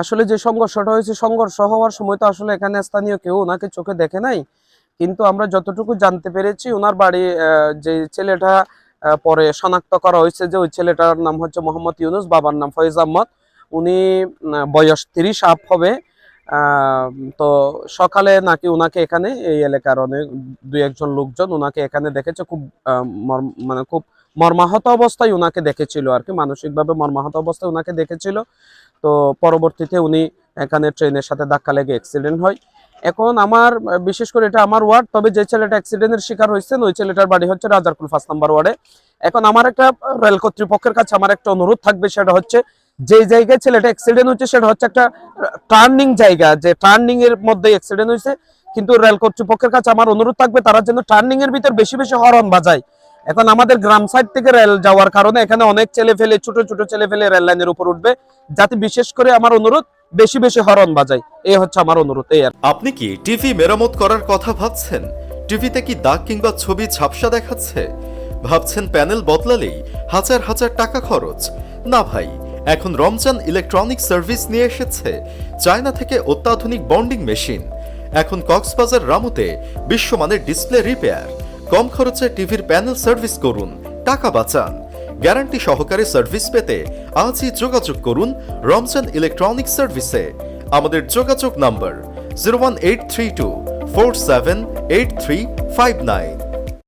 আসলে যে সংঘর্ষটা হয়েছে, সংঘর্ষ হওয়ার সময় তো আসলে এখানে স্থানীয় কেউ ওনাকে চোখে দেখে নাই। কিন্তু আমরা যতটুকু জানতে পেরেছি ওনার বাড়ি যে ছেলেটা পরে শনাক্ত করা হয়েছে যে ওই ছেলেটার নাম হচ্ছে মোহাম্মদ ইউনুস, বাবার নাম ফয়েজ আহমদ। উনি বয়স তিরিশ, আপ হবে। তো সকালে নাকি ওনাকে এখানে এই এলাকার অনেক দুই একজন লোকজন ওনাকে এখানে দেখেছে। খুব মানে খুব মর্মাহত অবস্থায় ওনাকে দেখেছিল আর কি, মানসিকভাবে মর্মাহত অবস্থায় ওনাকে দেখেছিল। তো পরবর্তীতে উনি এখানে ট্রেনের সাথে ধাক্কা লেগে অ্যাক্সিডেন্ট হয়। এখন আমার, বিশেষ করে এটা আমার ওয়ার্ড, তবে যে ছেলেটা অ্যাক্সিডেন্টের শিকার হয়েছেন, ওই ছেলেটার বাড়ি হচ্ছে রাজারকুল পাঁচ নাম্বার ওয়ার্ডে। এখন আমার একটা রেল কর্তৃপক্ষের কাছে আমার একটা অনুরোধ থাকবে, সেটা হচ্ছে যে জায়গায় ছেলেটা অ্যাক্সিডেন্ট হচ্ছে, সেটা হচ্ছে একটা টার্নিং জায়গা, যে টার্নিং এর মধ্যে অ্যাক্সিডেন্ট হয়েছে। কিন্তু রেল কর্তৃপক্ষের কাছে আমার অনুরোধ থাকবে, তারা যেন টার্নিং এর ভিতর বেশি বেশি হরন বাজায়। এখন আমাদের গ্রাম সাইড থেকে রেল যাওয়ার কারণে এখানে অনেক ছেলে ফেলে, ছোট ছোট ছেলে ফেলে রেল লাইনের উপর উঠবে। যাতে বিশেষ করে আমার অনুরোধ, বেশি বেশি হরন বাজায়। এই হচ্ছে আমার অনুরোধ, এই আর আপনি কি টিভি মেরামত করার কথা ভাবছেন? টিভিতে কি দাগ কিংবা ছবি ঝাপসা দেখাচ্ছে? ভাবছেন প্যানেল বদলালেই হাজার হাজার টাকা খরচ? না ভাই, এখন রমজান ইলেকট্রনিক সার্ভিস নিয়ে এসেছে। চায়না থেকে অত্যাধুনিক বন্ডিং মেশিন এখন কক্সবাজার রামুতে বিশ্বমানের ডিসপ্লে রিপেয়ার কম খরচে টিভির প্যানেল সার্ভিস করুন, টাকা বাঁচান। গ্যারান্টি সহকারে সার্ভিস পেতে আজই যোগাযোগ করুন রমজান ইলেকট্রনিক সার্ভিসে। আমাদের যোগাযোগ number zero one eight three two four seven eight three five nine.